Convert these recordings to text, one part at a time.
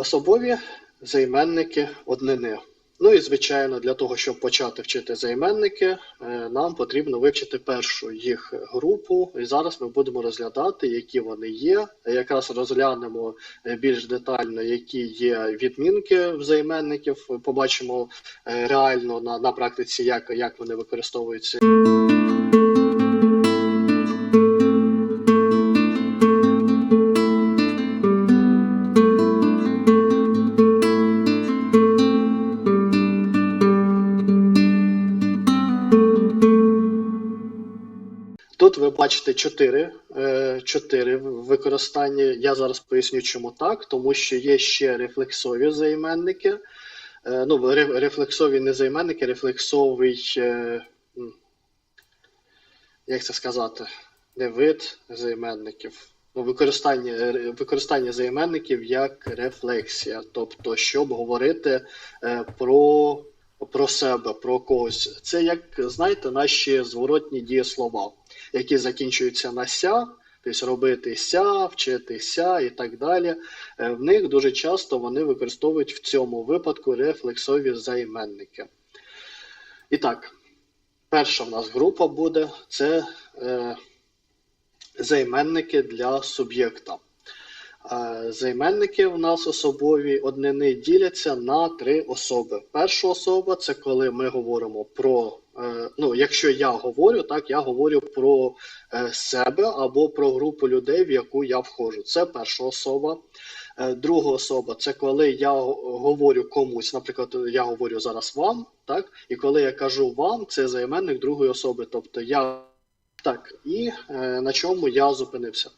Особові займенники однини. Ну і звичайно, для того, щоб почати вчити займенники, е, нам потрібно вивчити першу їх групу. І зараз ми будемо розглядати, які вони є. Якраз розглянемо е, більш детально, які є відмінки в. Побачимо е, реально на, на практиці, як, як вони використовуються. Бачите чотири, е, чотири використання. Я зараз поясню, чому так, тому що є ще рефлексові займенники. Е, Ну, рефлексові не займенники, рефлексовий, е, як це сказати, не вид займенників. Ну, використання, використання займенників як рефлексія, тобто, щоб говорити про, про себе, про когось. Це як, знаєте, наші зворотні дієслова які закінчуються на ся, тобто робити ся, вчитися і так далі. Е, В них дуже часто вони використовують в цьому випадку рефлексові займенники. І так, перша в нас група буде це е, займенники для суб'єкта. Займенники в нас особові однини діляться на три особи. Перша особа це коли ми говоримо про, е, ну, якщо я говорю, так я говорю про е, себе або про групу людей, в яку я входжу. Це перша особа. Е, Друга особа це коли я говорю комусь, наприклад, я говорю зараз вам, так, і коли я кажу вам, це займенник другої особи, тобто я так, і на чому я зупинився.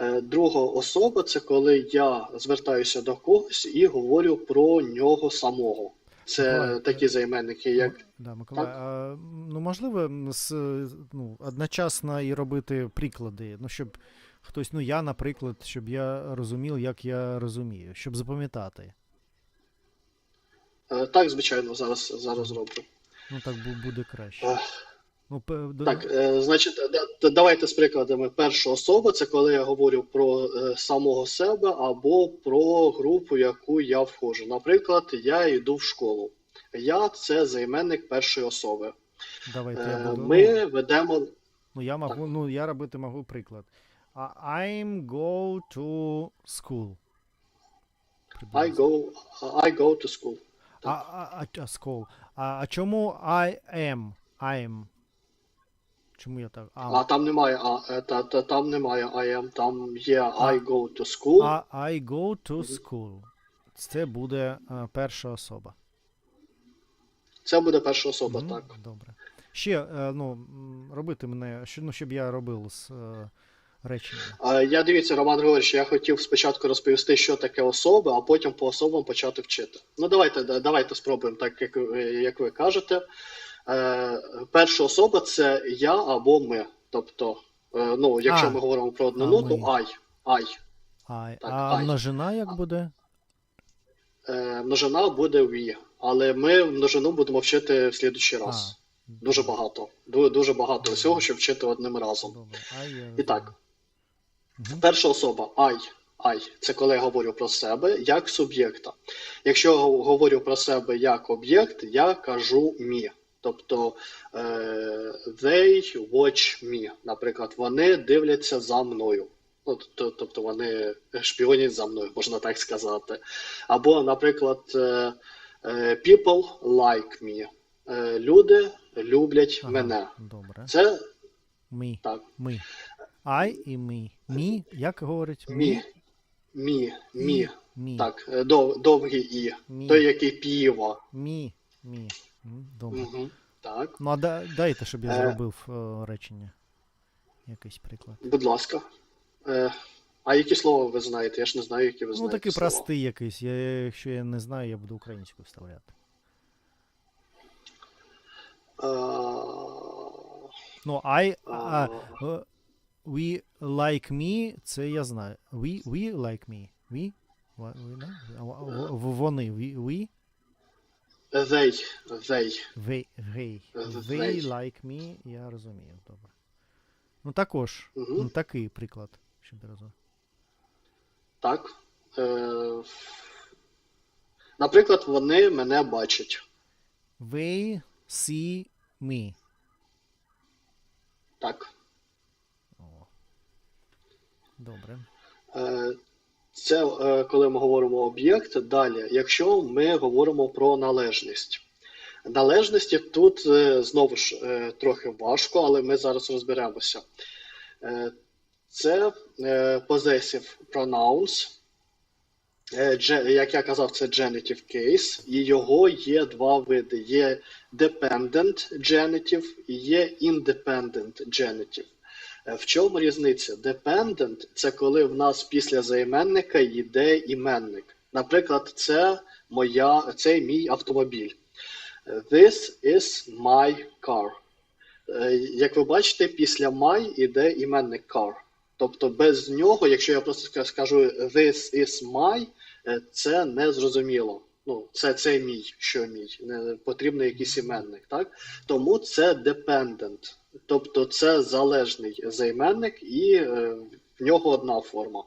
Е, Друга особа це коли я звертаюся до когось і говорю про нього самого. Це Миколай, такі займенники, як Да, Миколай, Так. а, ну можливо, з, ну, одночасно і робити приклади. Ну, щоб хтось, ну я, наприклад, щоб я розумів, як я розумію, щоб запам'ятати. е, так, звичайно, зараз, зараз зроблю. Ну так буде краще. Ех. Ну, Так, е, значить, да- давайте з прикладами. Перша особа це коли я говорю про е, самого себе або про групу, в яку я входжу. Наприклад, я йду в школу. Я це займенник першої особи. давайте Е, я буду. Ми ведемо Ну, я можу, ну, я робити можу приклад. I'm go to school. I go, I go to school. А, а, а, school. А, чому I am? I'm. Чому я так? А А, там немає а, е, та, та, там немає I am, там є I go to school. а I go to school. Це буде е, перша особа. Це буде перша особа, Мгм, так. Добре. Ще е, ну, робити мене, ну, щоб я робив з реченням. А, Я дивіться, Роман Григорович, я хотів спочатку розповісти, що таке особа, а потім по особам почати вчити. Ну, давайте, давайте спробуємо, так як, як ви кажете. Е, перша особа це я або ми. Тобто, е, ну, якщо А, ми говоримо про однину, ми. то I. I. I. Так, а I. множина як буде? Е, множина буде we. Але ми множину будемо вчити в слідуючий раз. А, Дуже багато. Ду- Дуже багато всього, щоб вчити одним разом. Добре. І так. Мгм. перша особа I. I – це коли я говорю про себе як суб'єкта. Якщо я го- говорю про себе як об'єкт, я кажу me. Тобто е, they watch me. Наприклад, вони дивляться за мною. Ну, тобто вони шпіонять за мною, можна так сказати. Або, наприклад, е, е, people like me. Люди люблять Ага, мене. Добре. Це Ми. так. Ми. I і ми. Мі, як говорить? Мі. Мі. Мі. Мі. Так, дов, довгий і. Мі. Той, який піво. Мі. Мі. Добре. Угу. Так, Ну, а да, дайте, щоб я Е. зробив е, речення. Якийсь приклад. будь ласка. Е, а які слова ви знаєте? Я ж не знаю, які ви Ну, знаєте. такий слова. простий якийсь. Я, якщо я не знаю, я буду українською вставляти. Е, Ну, I, а, е, we like me, це я знаю. We, we like me. We? We в- в- Вони. We, we? They. They. They, they. They like me, я розумію, добре. Ну також, Мгм. ну такий приклад, я розумів. Так. Е, Наприклад, вони мене бачать. They see me. Так. О. Добре. Е, Це е, коли ми говоримо об'єкт. Далі, якщо ми говоримо про належність. Належності тут е, знову ж е, трохи важко, але ми зараз розберемося. Це е, possessive pronouns. Як я казав, це genitive case, і його є два види: є dependent genitive і є independent genitive. Е, В чому різниця? Dependent – це коли в нас після займенника йде іменник. Наприклад, це моя, це мій автомобіль. Е, This is my car. Е, Як ви бачите, після my йде іменник car. Тобто без нього, якщо я просто скажу this is my, це не зрозуміло. Ну, це, це мій, що мій. Не потрібен якийсь іменник, так? Тому це dependent. Тобто це залежний займенник, і е, в нього одна форма.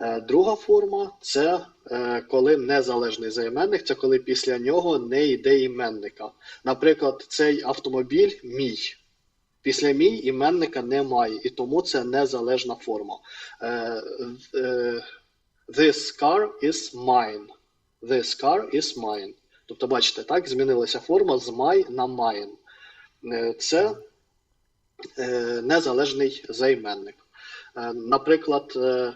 Е, друга форма це е, коли незалежний займенник, це коли після нього не йде іменника. Наприклад, цей автомобіль мій. Після мій іменника немає, і тому це незалежна форма. This car is mine. This car is mine. Тобто, бачите, так, змінилася форма з my на mine. Це незалежний займенник. Е, Наприклад, е, е,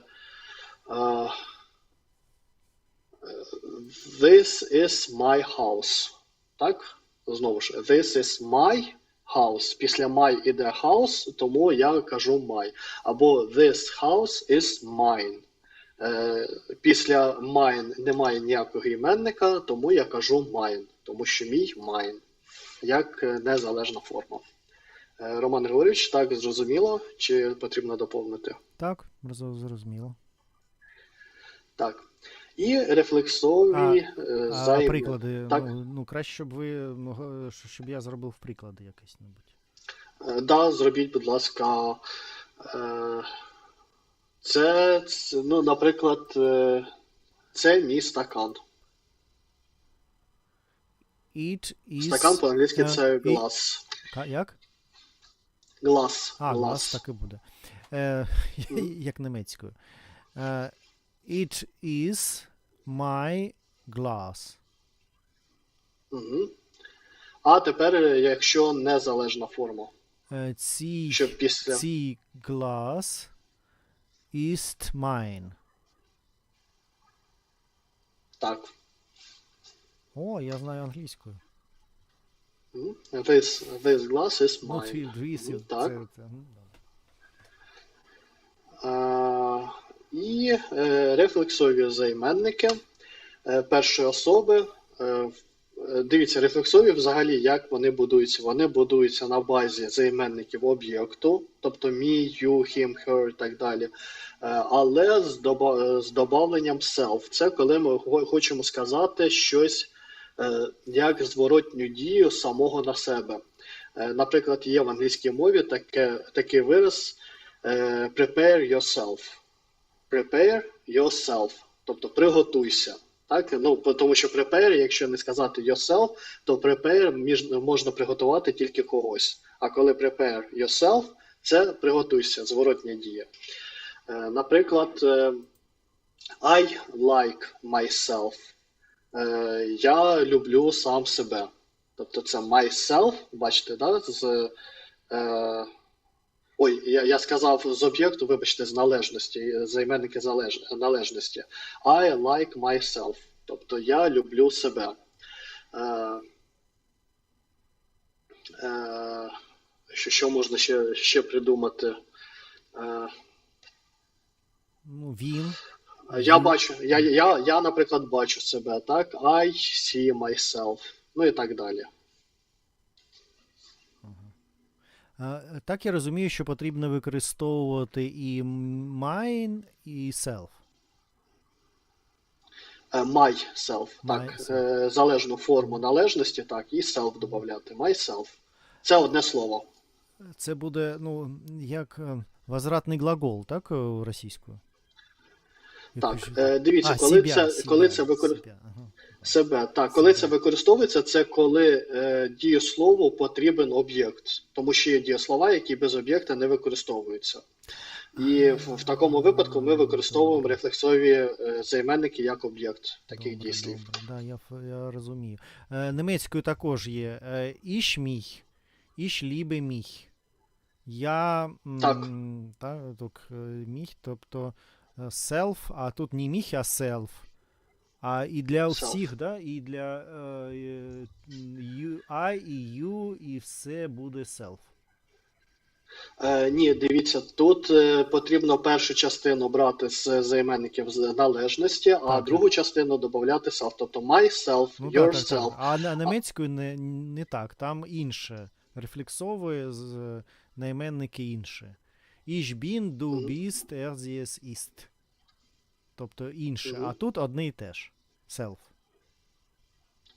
This is my house. Так? Знову ж, this is my house. Після my іде house, тому я кажу my. Або this house is mine. Е, Після mine немає ніякого іменника, тому я кажу mine, тому що мій mine, як е, незалежна форма. Е, Роман Григорійович, так зрозуміло, чи потрібно доповнити? Так, зрозуміло. Так. І рефлексові е, А займи. приклади, Так. ну, ну краще, щоб ви ну, щоб я зробив приклади якісь небудь. Е, Да, зробіть, будь ласка. е, Це, ну, наприклад, е, це мій стакан. It is... Стакан по-англійськи е, це глас. Як? Глас. А, глас. так і буде. Е, як німецькою. Е, it is my glass. Угу. А тепер, е, якщо незалежна форма, Е, ці, після. ці glass ist mine. Так. О, я знаю англійською. This, this glass is mine. Ну, так. це, ну. Е, І е, рефлексові займенники е, першої особи. Е, е, Дивіться, рефлексові взагалі як вони будуються? Вони будуються на базі займенників об'єкту, тобто me, you, him, her і так далі. Е, Але з, доба- з добавленням self. Це коли ми хочемо сказати щось е, як зворотню дію самого на себе. Е, Наприклад, є в англійській мові таке, такий вираз е, prepare yourself. Prepare yourself, тобто приготуйся. Так? Ну, тому що prepare, якщо не сказати yourself, то prepare між, можна приготувати тільки когось. А коли prepare yourself, це приготуйся, зворотня дія. Е, наприклад, е, I like myself. Е, я люблю сам себе. Тобто це myself, бачите, да? з, е, Ой, я, я сказав з об'єкту, вибачте, з належності, е, займенники залеж, належності. I like myself. Тобто я люблю себе. Е, е, що, що можна ще, ще придумати? Е, Ну, він. Я бачу, я, я, я, наприклад, бачу себе, так? I see myself. Ну і так далі. Так я розумію, що потрібно використовувати і mine, і self. Е, Myself, так, Myself. е, залежну форму належності, так, і self додати. Myself. Це одне слово. Це буде, ну, як е, возвратний глагол, так, російською? Так, е, дивіться, А, коли себя, це, себя, коли це ага. Себе. Так, коли це використовується, це коли е, дієслову потрібен об'єкт, тому що є дієслова, які без об'єкта не використовуються. І в, в такому випадку ми використовуємо рефлексові е, займенники як об'єкт таких Добре, дієслів. Добре, да, я, я розумію. Е, немецькою також є е, іш мій, іш лібе мій. Я м, Так. та, так, міх, тобто self, а тут не міх, а self. А і для Self. всіх, да, і для е, е, I і you, і все буде self. Е, ні, дивіться, тут е, потрібно першу частину брати з займенників з належності, а Так, другу частину додати self. Тобто myself, Ну, так, так, так. yourself. А на немецькою не, не так, там інше. Рефлексовує з е, найменники інше. Ich bin, du bist, er, sie, ist. Тобто інше. А тут одне і те ж. Self.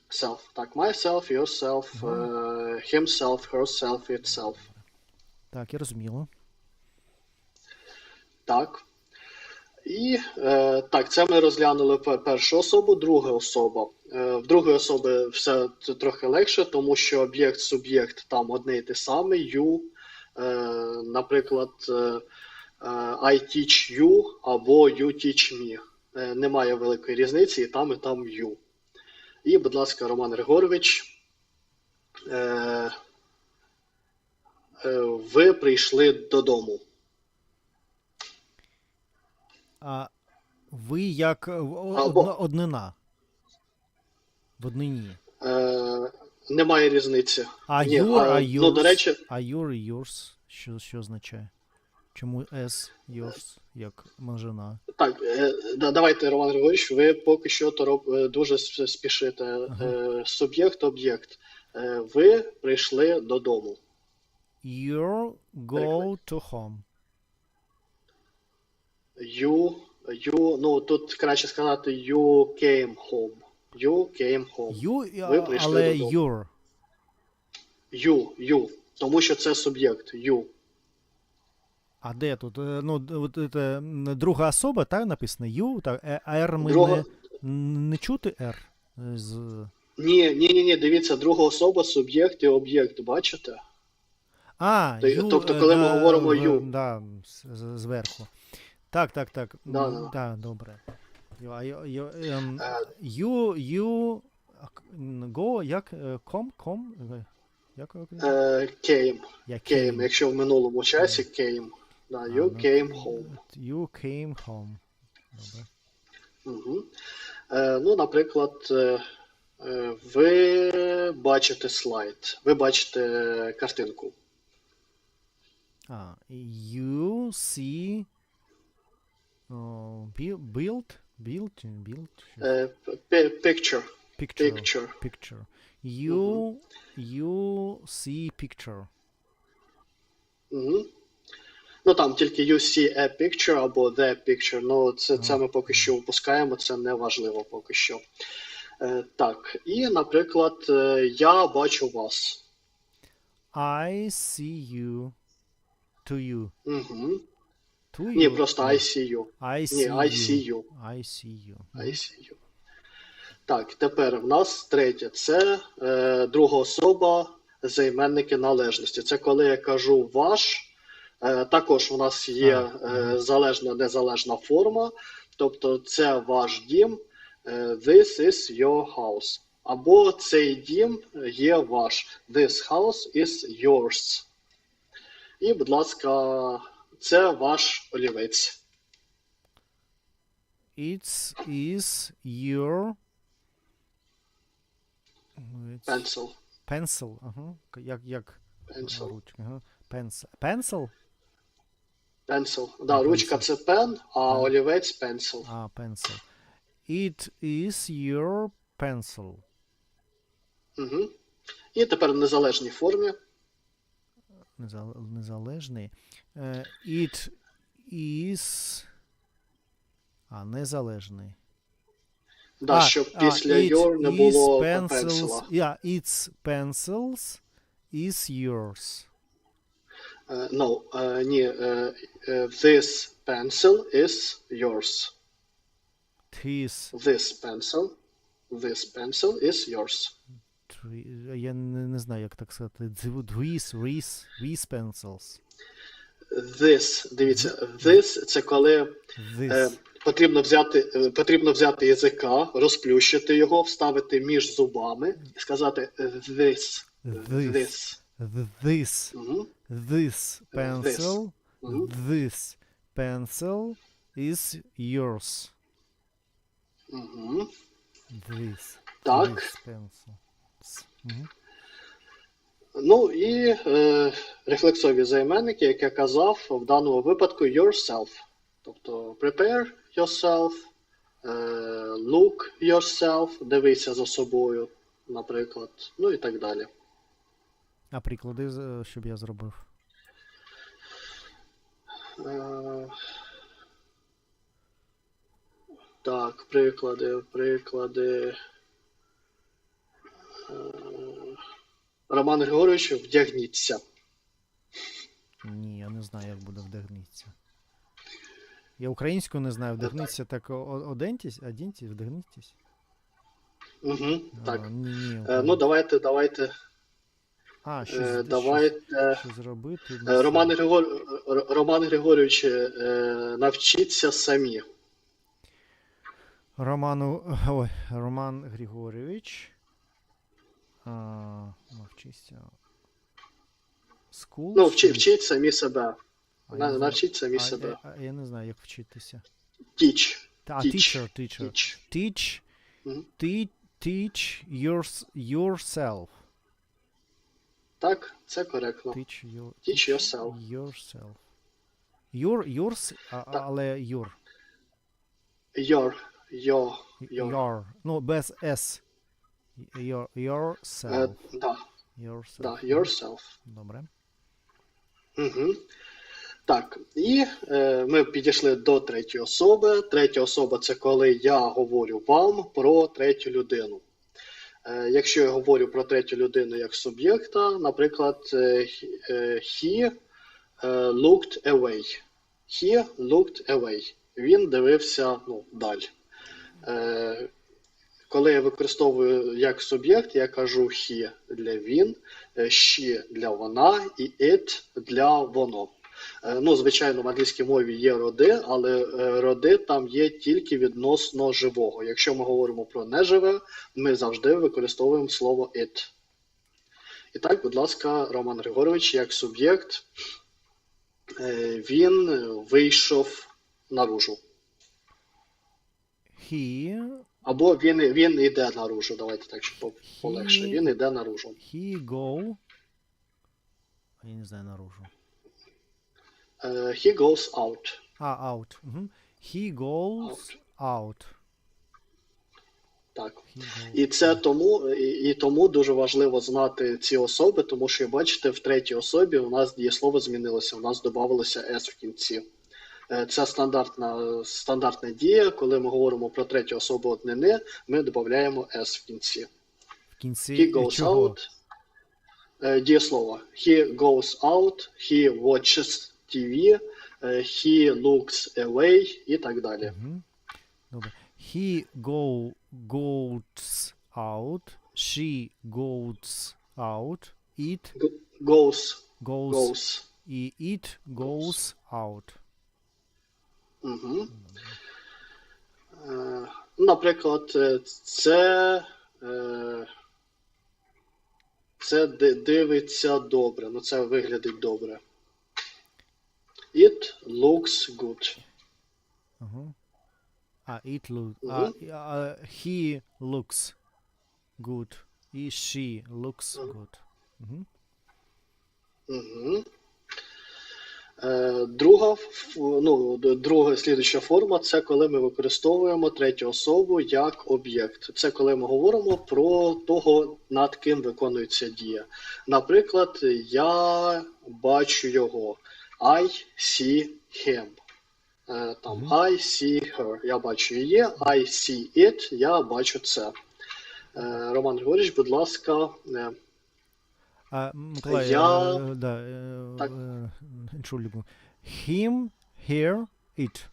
Self. Так, myself, yourself, Мгм. е, himself, herself, itself. Так, я розуміло. Так. І е, так, це ми розглянули першу особу, друга особа. Е, в другої особи все трохи легше, тому що об'єкт, суб'єкт там одне і те саме. You, наприклад, е, е, I teach you або you teach me. Е, немає великої різниці, і там, і там you. І, будь ласка, Роман Григорович. Е, е, ви прийшли додому. А ви як е, Або- однина. В однині. Е, немає різниці. А Ні, your, а, а ну, до речі- А your і yours. Що, що означає? Чому S, yours, як множина? Так, е, да- давайте, Роман Григорьович, ви поки що то роб- е, дуже спішите. Ага. Е, суб'єкт, об'єкт. Ви прийшли додому. You go to home. You, you, ну тут краще сказати you came home. You came home. You, Ви прийшли але додому. your. You, you. Тому що це суб'єкт. You. А де тут? Е, Ну, от це, м, друга особа, так написано you, так, е, R ми Друга- не, не чути R. е, З... Ні, ні, ні, ні, дивіться, друга особа, суб'єкт і об'єкт, бачите? А, То- you, тобто, е, коли ми да, говоримо в- you. Да, з- з- зверху. Так, так, так. Да, да. да, добре. You, you, Е, you, you go, як, е, come, come, е, як, came. як Came. Якщо в минулому часі came. Да, you ну, came home. You came home. Добре. Угу. Е, ну, наприклад, е, е, ви бачите слайд, ви бачите картинку. А, you see о, build, build, build? Е, picture. picture, Picture. picture. You, you see picture. Угу. Ну там тільки you see a picture або the picture. Ну, це, це ми поки що впускаємо, це не важливо поки що. Е, так, і, наприклад, е, я бачу вас. I see you to you. Угу. To Ні, просто I see you. I Ні, see I you. see. I see you. I see you. Так, тепер в нас третє. Це е, друга особа займенники належності. Це коли я кажу ваш. Е, також у нас є е, залежна незалежна форма. Тобто це ваш дім. е, This is your house. Або цей дім є ваш. This house is yours. І, будь ласка, це ваш олівець. It's is your Pencil. pencil. Ага. Як, як Pencil. ручка. Ага. Pencil. Pencil? Pencil. Да, ручка це пен, а олівець pencil. А, pencil. It is your pencil. Угу. І тепер в незалежній формі. Незал- Незалежний. Е, It is. А, незалежний. Да, а, щоб а, після it your не is було pencils. пенсила. Yeah, its pencils is yours. Е, no, е, ні, е, е, this pencil is yours. His This pencil This pencil is yours. Я не, не знаю, як так сказати. These, these, these pencils. This, дивіться, this це коли е, потрібно взяти, е, потрібно взяти язика, розплющити його, вставити між зубами і сказати this. This. This. This. Угу. This pencil. This pencil is yours. Угу. This. Так. This pencil. Ну і е, рефлексові займенники, як я казав, в даному випадку yourself. Тобто prepare yourself, е, look yourself, дивися за собою, наприклад, ну і так далі. А приклади, щоб я зробив. Е, так, приклади, приклади. Е, Роман Григорович, вдягніться. Ні, я не знаю, як буде вдягнитися. Я українську не знаю, вдягнитися так оденьтесь, одіньтесь, вдягнитесь. Угу, А, так. ні, ні, Е, ну, давайте, давайте. а, щось, Е, щось- давайте. щось зробити. Е, Роман. Григор... Роман Григорович, е, навчіться самі. Роману, ой, Роман Григорьович. Навчися. School Ну, вчи, fees. самі себе. А, я На- не знаю. Самі А, себе. а, а я не знаю, як вчитися. Teach. Та, Teach. teacher, teacher. Teach. Teach, Мгм. te- teach yours, yourself. Так, це коректно. Teach, your, Teach yourself. yourself. Your, yours, а, а- але your. Your. Your. Your. Your. Ну, без S. Your, Е, yourself. да, Yourself. да, yourself. Добре. Угу. Так, і е, ми підійшли до третьої особи. Третя особа це коли я говорю вам про третю людину. Е, якщо я говорю про третю людину як суб'єкта, наприклад, е, he- е, he е, looked away. He looked away. Він дивився ну, далі. Е, коли я використовую як суб'єкт, я кажу he для він, е, she для вона і it для воно. Е, Ну, звичайно, в англійській мові є роди, але е, роди там є тільки відносно живого. Якщо ми говоримо про неживе, ми завжди використовуємо слово it. І так, будь ласка, Роман Григорович, як суб'єкт, він вийшов наружу. He, Або він, він йде наружу. Давайте так, щоб по- полегше. He- Він йде наружу. he go. Я не знаю наружу. Е, He goes out. А, out. Угу. He goes out. Так. І це тому, і, і тому дуже важливо знати ці особи, тому що бачите, в третій особі у нас дієслово змінилося, у нас додавалося S в кінці. Це стандартна, стандартна дія, коли ми говоримо про третю особу однини, ми додаємо S в кінці. В кінці He goes чого? out. Е, Дієслово. He goes out, he watches TV, е, he looks away і так далі. Добре. He go, goes out. She goes out. It Goes, goes, goes. і it goes out. Угу. Е, наприклад, е, це, е, це дивиться добре. Ну, це виглядить добре. It looks good. Ага. А, it look, Мгм. а, а, he looks good. І she looks good. Угу. Угу. Е, друга, ну, друга слідуча форма це коли ми використовуємо третю особу як об'єкт. Це коли ми говоримо про того, над ким виконується дія. Наприклад, я бачу його. I see him. Е, Там. I see her. Я бачу її, I see it, я бачу це. Е, Роман Григорійович, будь ласка, А, Миколай, Я- е, да, е, Так. е, Entschuldigung. Him, here, it.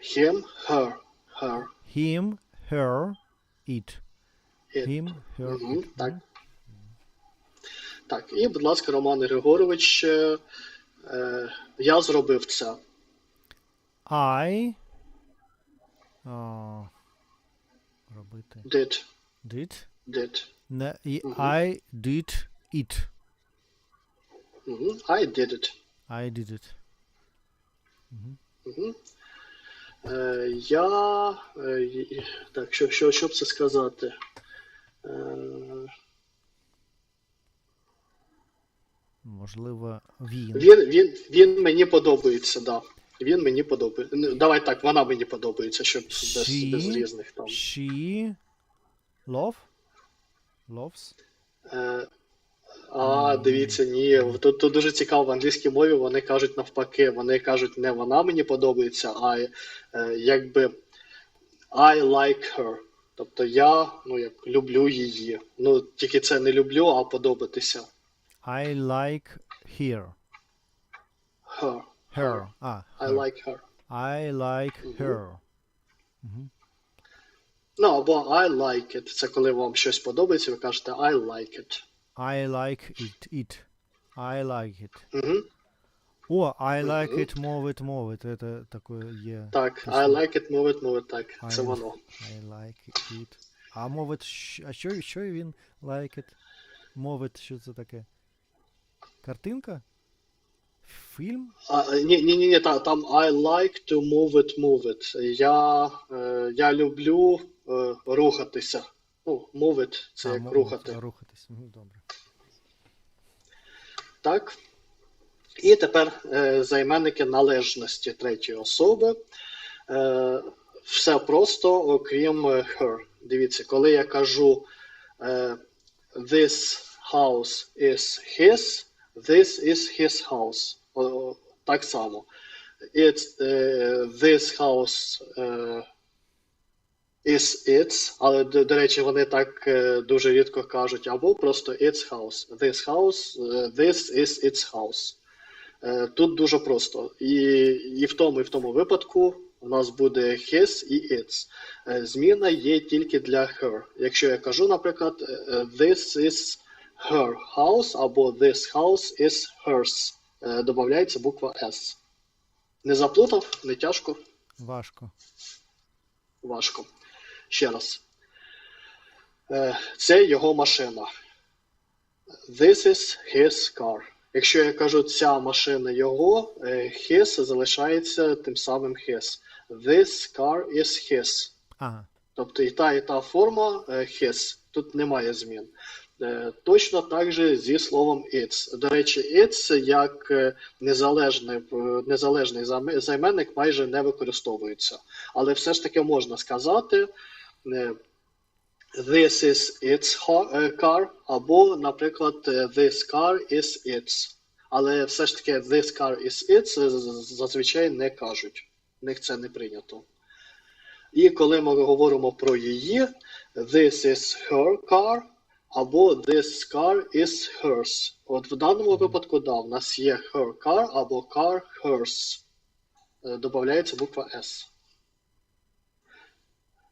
him, her, her. Him, her, it. It. Him, her, Мгм, it. так. Мгм. Так, і, будь ласка, Роман Григорович, е, е, я зробив це. I. А, робити. Did. Did. Did. Не, і Мгм. I did it. Мгм, I did it. I did it. Мгм. Е, я. Е, й- так, що, що, що б це сказати? Е, Можливо, він. він, він, він мені подобається, да. Він мені подобається. Ну, Давай так, вона мені подобається, щоб без, She- без різних там. She love? Loves? Е, а, дивіться, ні. Тут, тут дуже цікаво в англійській мові. Вони кажуть навпаки. Вони кажуть, не вона мені подобається, а е, якби I like her. Тобто я ну, як, люблю її. Ну, тільки це не люблю, а подобатися. I like here. Her. Her. А, I like her. I like her. Ну, або I like it. Це коли вам щось подобається, ви кажете I like it. I like it. It. I like it. Угу. О, I like Мгм. it, move it, move it. Это такое є. Так. I like it, move it, move it. Так, це I- воно. I like it. А move it, щ- а що, що він like it? Move it, що це таке? Картинка? Фільм? А, ні, ні, ні, та- там I like to move it, move it. Я, е, я люблю е, рухатися. Ну, move it, це А, як move it, рухати. Рухатись. Ну, добре. Так. І тепер е, займенники належності третьої особи. Е, все просто, окрім е, her. Дивіться, коли я кажу е, this house is his, this is his house. Так само. It's, е, this house е, is its, але, до, до речі, вони так е, дуже рідко кажуть, або просто its house. This house, this is its house. Тут дуже просто. І, і в тому, і в тому випадку у нас буде his і its. Зміна є тільки для her. Якщо я кажу, наприклад, this is her house або this house is hers, е, додається буква S. Не заплутав, не тяжко, Важко. важко. Ще раз. Е, Це його машина. This is his car. Якщо я кажу ця машина його, е, his залишається тим самим his. This car is his. Ага. Тобто і та, і та форма his. Тут немає змін. Е, Точно так же зі словом its. До речі, its як е, незалежний, е, незалежний займенник майже не використовується. Але все ж таки можна сказати this is its car, або, наприклад, this car is its. Але все ж таки this car is its зазвичай не кажуть. В них це не прийнято. І коли ми говоримо про її, this is her car або this car is hers. От в даному випадку, да, в нас є her car або car hers. Е, Додається буква S.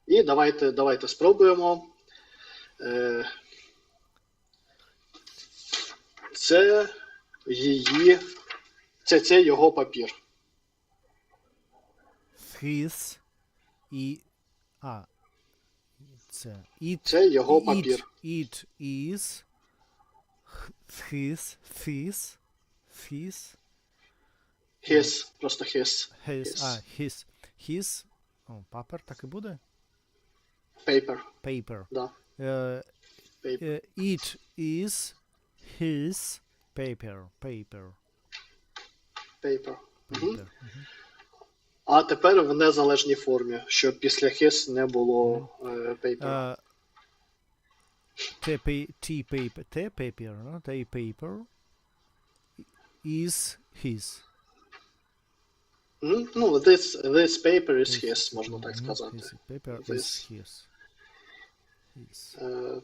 І давайте, давайте спробуємо. Е, Це її. Це, це його папір. His і. А. Це. It. Це його it, папір. It is х- his, his, his, His, просто his. his, His. а, his, his, о, папер, так і буде? Paper. Paper. Да. Е, Paper. е, it is his paper, paper, Paper. Мгм. paper. Мгм. А тепер в незалежній формі, щоб після his не було paper. Е, те, пей- ті paper, те paper, no? те paper is his. Ну, this, this paper is His. можна так сказати. His paper is his. Е,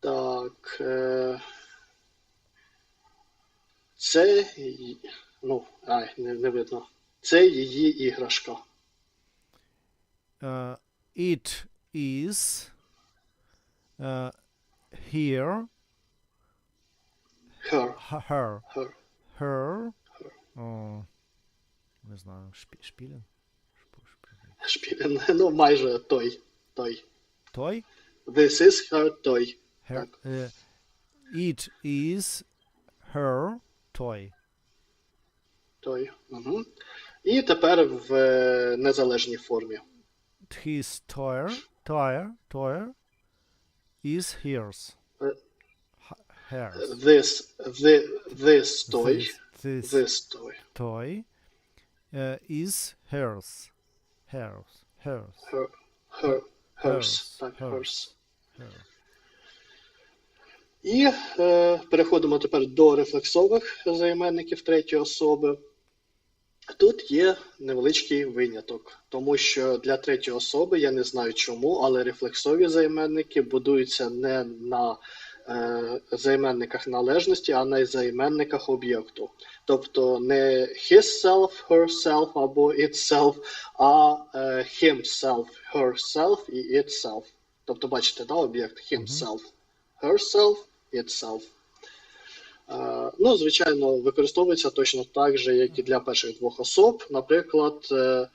так. Е, це. Ну, ай, не видно. Це її іграшка. Uh, It is uh, here. Her. H- Her. Her. Her. О, не знаю. Шпі, шпілін? Шпу- шпілін. Шпілін. Ну, майже той. Той. Той? This is her toy. Her, Так. е, it is her toy. Той. Угу. І тепер в е, незалежній формі. His toy, toy, toy is hers. Е, Hers. This, the, this toy. This, this This toy. toy uh, is hers. Hers. Hers. Her, her, hers. Hers, Так, hers. hers. hers. І е, переходимо тепер до рефлексових займенників третьої особи. Тут є невеличкий виняток, тому що для третьої особи я не знаю чому, але рефлексові займенники будуються не на е, займенниках належності, а на займенниках об'єкту. Тобто не his self, herself або itself, а е, himself, herself і itself. Тобто, бачите, да, об'єкт himself, herself, itself. Е, Ну, звичайно, використовується точно так же, як і для перших двох особ. Наприклад, е,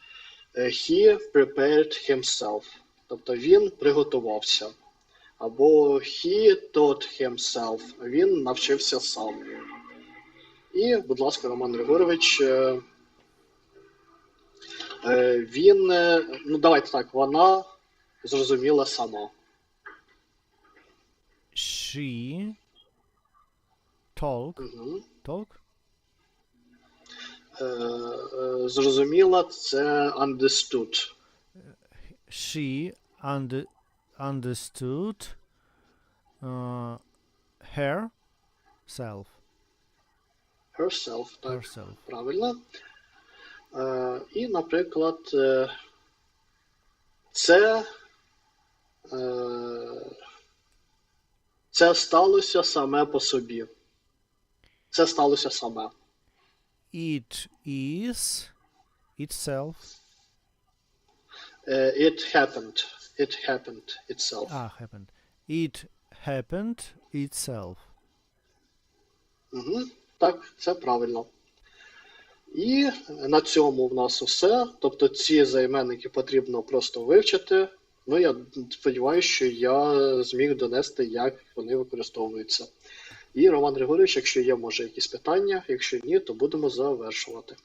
е, he prepared himself. Тобто він приготувався. Або he taught himself. Він навчився сам. І, будь ласка, Роман Григорович. Він, ну давайте так, вона зрозуміла сама. She talk. Угу. Talk? Е, е, Зрозуміла це understood. She und- understood uh, herself. Herself, так, Herself. правильно. Е, І, наприклад, е, це, е, це сталося саме по собі. Це сталося саме. It is itself. Е, It happened. It happened itself. Ah, happened. It happened itself. Угу. Так, це правильно. І на цьому в нас усе. Тобто ці займенники потрібно просто вивчити. Ну, я сподіваюся, що я зміг донести, як вони використовуються. І Роман Григорович, якщо є, може, якісь питання, якщо ні, то будемо завершувати.